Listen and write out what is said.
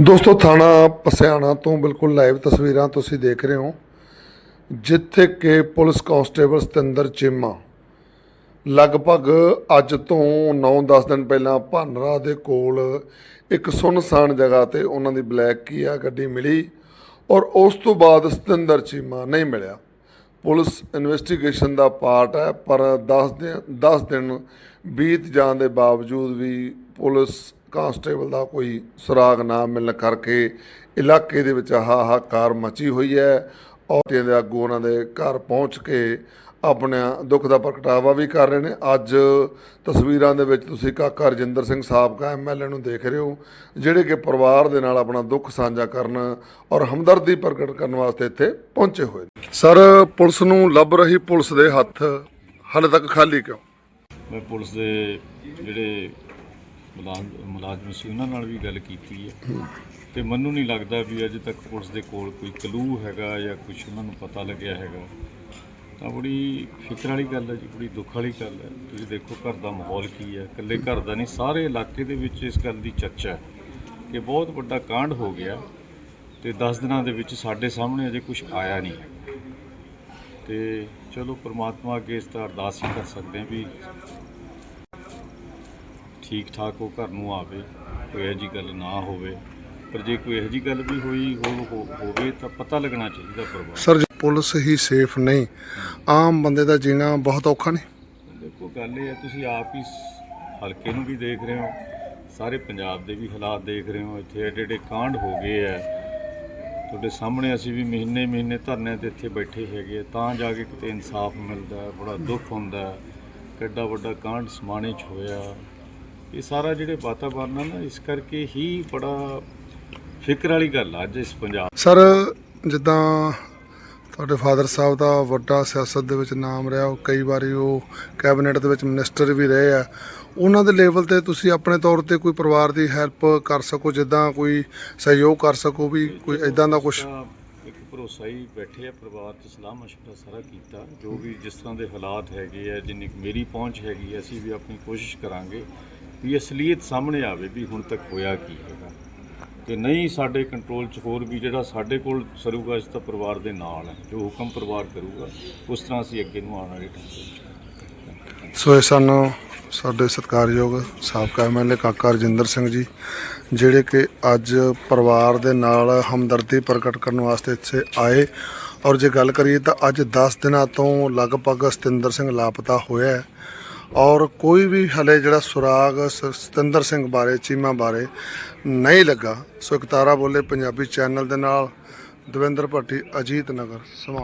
ਦੋਸਤੋ, ਥਾਣਾ ਪਸਿਆਣਾ ਤੋਂ ਬਿਲਕੁਲ ਲਾਈਵ ਤਸਵੀਰਾਂ ਤੁਸੀਂ ਦੇਖ ਰਹੇ ਹੋ, ਜਿੱਥੇ ਕਿ ਪੁਲਿਸ ਕਾਂਸਟੇਬਲ ਸਤਿੰਦਰ ਚੀਮਾ ਲਗਭਗ ਅੱਜ ਤੋਂ 9-10 ਦਿਨ ਪਹਿਲਾਂ ਭਾਨਰਾ ਦੇ ਕੋਲ ਇੱਕ ਸੁੰਨਸਾਨ ਜਗ੍ਹਾ ਤੇ ਉਹਨਾਂ ਦੀ ਬਲੈਕ ਕੀਆ ਗੱਡੀ ਮਿਲੀ ਔਰ ਉਸ ਤੋਂ ਬਾਅਦ ਸਤਿੰਦਰ ਚੀਮਾ ਨਹੀਂ ਮਿਲਿਆ। ਪੁਲਿਸ ਇਨਵੈਸਟੀਗੇਸ਼ਨ ਦਾ ਪਾਰਟ ਹੈ, ਪਰ 10 ਦਿਨ 10 ਦਿਨ ਬੀਤ ਜਾਣ ਦੇ ਬਾਵਜੂਦ ਵੀ ਪੁਲਿਸ ਕਾਂਸਟੇਬਲ ਦਾ ਕੋਈ ਸੁਰਾਗ ਨਾ ਮਿਲਣ ਕਰਕੇ ਇਲਾਕੇ ਦੇ ਵਿੱਚ ਹਾਹਾਕਾਰ ਮਚੀ ਹੋਈ ਹੈ। ਔਰਤਾਂ ਦੇ ਆਗੂ ਉਹਨਾਂ ਦੇ ਘਰ ਪਹੁੰਚ ਕੇ ਆਪਣਾ ਦੁੱਖ ਦਾ ਪ੍ਰਗਟਾਵਾ ਵੀ ਕਰ ਰਹੇ ਨੇ। ਅੱਜ ਤਸਵੀਰਾਂ ਦੇ ਵਿੱਚ ਤੁਸੀਂ ਕਾਕਾ ਰਜਿੰਦਰ ਸਿੰਘ ਸਾਬਕਾ ਐਮਐਲਏ ਨੂੰ ਦੇਖ ਰਹੇ ਹੋ, ਜਿਹੜੇ ਕਿ ਪਰਿਵਾਰ ਦੇ ਨਾਲ ਆਪਣਾ ਦੁੱਖ ਸਾਂਝਾ ਕਰਨ ਔਰ ਹਮਦਰਦੀ ਪ੍ਰਗਟ ਕਰਨ ਵਾਸਤੇ ਇੱਥੇ ਪਹੁੰਚੇ ਹੋਏ ਨੇ। ਸਰ, ਪੁਲਿਸ ਨੂੰ ਲੱਭ ਰਹੀ ਪੁਲਿਸ ਦੇ ਹੱਥ, ਹਾਲੇ ਤੱਕ ਖਾਲੀ ਕਿਉਂ? ਮੈਂ ਪੁਲਿਸ ਦੇ ਜਿਹੜੇ ਮੁਲਾਜ਼ਮ ਮੁਲਾਜ਼ਮ ਸੀ, ਉਹਨਾਂ ਨਾਲ ਵੀ ਗੱਲ ਕੀਤੀ ਹੈ। ਤੇ ਮੈਨੂੰ ਨਹੀਂ ਲੱਗਦਾ ਵੀ ਅਜੇ ਤੱਕ ਪੁਲਿਸ ਦੇ ਕੋਲ ਕੋਈ ਕਲੂ ਹੈਗਾ ਜਾਂ ਕੁਝ ਉਹਨਾਂ ਨੂੰ ਪਤਾ ਲੱਗਿਆ ਹੈਗਾ। ਤਾਂ ਬੜੀ ਫਿਕਰ ਵਾਲੀ ਗੱਲ ਹੈ ਜੀ, ਬੜੀ ਦੁੱਖ ਵਾਲੀ ਗੱਲ ਹੈ। ਤੁਸੀਂ ਦੇਖੋ ਘਰ ਦਾ ਮਾਹੌਲ ਕੀ ਹੈ। ਇਕੱਲੇ ਘਰ ਦਾ ਨਹੀਂ, ਸਾਰੇ ਇਲਾਕੇ ਦੇ ਵਿੱਚ ਇਸ ਗੱਲ ਦੀ ਚਰਚਾ ਹੈ ਕਿ ਬਹੁਤ ਵੱਡਾ ਕਾਂਡ ਹੋ ਗਿਆ ਤੇ 10 ਦਿਨਾਂ ਦੇ ਵਿੱਚ ਸਾਡੇ ਸਾਹਮਣੇ ਅਜੇ ਕੁਝ ਆਇਆ ਨਹੀਂ। ਹੈ ਤੇ ਚਲੋ ਪ੍ਰਮਾਤਮਾ ਅੱਗੇ ਇਸ ਦਾ ਅਰਦਾਸ ਹੀ ਕਰ ਸਕਦੇ ਹਾਂ ਵੀ ਠੀਕ ਠਾਕ ਉਹ ਘਰ ਨੂੰ ਆਵੇ ਕੋਈ ਇਹੋ ਜਿਹੀ ਗੱਲ ਨਾ ਹੋਵੇ। ਪਰ ਜੇ ਕੋਈ ਇਹੋ ਜਿਹੀ ਗੱਲ ਵੀ ਹੋਈ ਹੋ- ਹੋਵੇ ਤਾਂ ਪਤਾ ਲੱਗਣਾ ਚਾਹੀਦਾ ਪਰਿਵਾਰ ਸਰ ਜੇ ਪੁਲਿਸ ਹੀ ਸੇਫ ਨਹੀਂ ਆਮ ਬੰਦੇ ਦਾ ਜੀਣਾ ਬਹੁਤ ਔਖਾ ਨਹੀਂ? ਦੇਖੋ ਗੱਲ ਇਹ ਹੈ ਤੁਸੀਂ ਆਪ ਹੀ ਸ- ਹਲਕੇ ਨੂੰ ਵੀ ਦੇਖ ਰਹੇ ਹੋ ਸਾਰੇ ਪੰਜਾਬ ਦੇ ਵੀ ਹਾਲਾਤ ਦੇਖ ਰਹੇ ਹੋ ਇੱਥੇ ਐਡੇ ਐਡੇ ਕਾਂਡ ਹੋ ਗਏ ਐ ਤੁਹਾਡੇ ਸਾਹਮਣੇ ਅਸੀਂ ਵੀ ਮਹੀਨੇ ਮਹੀਨੇ ਧਰਨੇ ਤੇ ਇੱਥੇ ਬੈਠੇ ਹੈਗੇ ਆ, ਤਾਂ ਜਾ ਕੇ ਕਿਤੇ ਇਨਸਾਫ ਮਿਲਦਾ ਹੈ, ਬੜਾ ਦੁੱਖ ਹੁੰਦਾ ਹੈ। ਕਿੱਡਾ ਵੱਡਾ ਕਾਂਡ ਸਮਾਣੇ 'ਚ ਹੋਇਆ। ਇਹ ਸਾਰਾ ਜਿਹੜੇ ਵਾਤਾਵਰਨ ਆ ਨਾ ਇਸ ਕਰਕੇ ਹੀ ਬੜਾ ਫਿਕਰ ਵਾਲੀ ਗੱਲ ਆ ਅੱਜ ਇਸ ਪੰਜਾਬ ਸਰ ਜਿੱਦਾਂ ਤੁਹਾਡੇ ਫਾਦਰ ਸਾਹਿਬ ਦਾ ਵੱਡਾ ਸਿਆਸਤ ਦੇ ਵਿੱਚ ਨਾਮ ਰਿਹਾ ਉਹ ਕਈ ਵਾਰੀ ਉਹ ਕੈਬਨਿਟ ਦੇ ਵਿੱਚ ਮਿਨਿਸਟਰ ਵੀ ਰਹੇ ਆ ਉਹਨਾਂ ਦੇ ਲੈਵਲ ਤੇ ਤੁਸੀਂ ਆਪਣੇ ਤੌਰ ਤੇ ਕੋਈ ਪਰਿਵਾਰ ਦੀ ਹੈਲਪ ਕਰ ਸਕੋ ਜਿੱਦਾਂ ਕੋਈ ਸਹਿਯੋਗ ਕਰ ਸਕੋ ਵੀ ਕੋਈ ਇਦਾਂ ਦਾ ਕੁਝ ਇੱਕ ਭਰੋਸਾ ਹੀ ਬੈਠੇ ਆ ਪਰਿਵਾਰ ਚ ਸਲਾਹ ਮਸ਼ਵਰਾ ਸਾਰਾ ਕੀਤਾ ਜੋ ਵੀ ਜਿਸ ਤਰ੍ਹਾਂ ਦੇ ਹਾਲਾਤ ਹੈਗੇ ਆ ਜਿੰਨੀ ਮੇਰੀ ਪਹੁੰਚ ਹੈਗੀ ਅਸੀਂ ਵੀ ਆਪਣੀ ਕੋਸ਼ਿਸ਼ ਕਰਾਂਗੇ। ਵੀ ਅਸਲੀਅਤ ਸਾਹਮਣੇ ਆਵੇ ਵੀ ਹੁਣ ਤੱਕ ਹੋਇਆ ਕੀ ਹੈਗਾ। ਤੇ ਨਹੀਂ ਸਾਡੇ ਕੰਟਰੋਲ ਚ ਹੋਰ ਵੀ ਜਿਹੜਾ ਸਾਡੇ ਕੋਲ ਸਰੂਗਾ, ਇਸ ਤਾਂ ਪਰਿਵਾਰ ਦੇ ਨਾਲ ਹੈ, ਜੋ ਹੁਕਮ ਪਰਿਵਾਰ ਕਰੂਗਾ, ਉਸ ਤਰ੍ਹਾਂ ਅਸੀਂ ਅੱਗੇ ਨੂੰ ਆਉਣ ਵਾਲੇ ਟਾਈਮ ਸੋ ਇਹ ਸਾਨੂੰ ਸਾਡੇ ਸਤਿਕਾਰਯੋਗ ਸਾਬਕਾ ਐਮਐਲਏ ਕਾਕਾ ਰਜਿੰਦਰ ਸਿੰਘ ਜੀ, ਜਿਹੜੇ ਕਿ ਅੱਜ ਪਰਿਵਾਰ ਦੇ ਨਾਲ ਹਮਦਰਦੀ ਪ੍ਰਗਟ ਕਰਨ ਵਾਸਤੇ ਇੱਥੇ ਆਏ। ਔਰ ਜੇ ਗੱਲ ਕਰੀਏ ਤਾਂ ਅੱਜ 10 ਦਿਨਾਂ ਤੋਂ ਲਗਭਗ ਸਤਿੰਦਰ ਸਿੰਘ ਲਾਪਤਾ ਹੋਇਆ ਹੈ। ਔਰ ਕੋਈ ਵੀ ਹਲੇ ਜਿਹੜਾ ਸੁਰਾਗ ਸ- ਸਤਿੰਦਰ ਸਿੰਘ ਬਾਰੇ, ਚੀਮਾ ਬਾਰੇ ਨਹੀਂ ਲੱਗਾ। ਸੋ ਇਕਤਾਰਾ ਬੋਲੇ ਪੰਜਾਬੀ ਚੈਨਲ ਦੇ ਨਾਲ ਦਵਿੰਦਰ ਭੱਟੀ, ਅਜੀਤ ਨਗਰ ਸਮਾਂ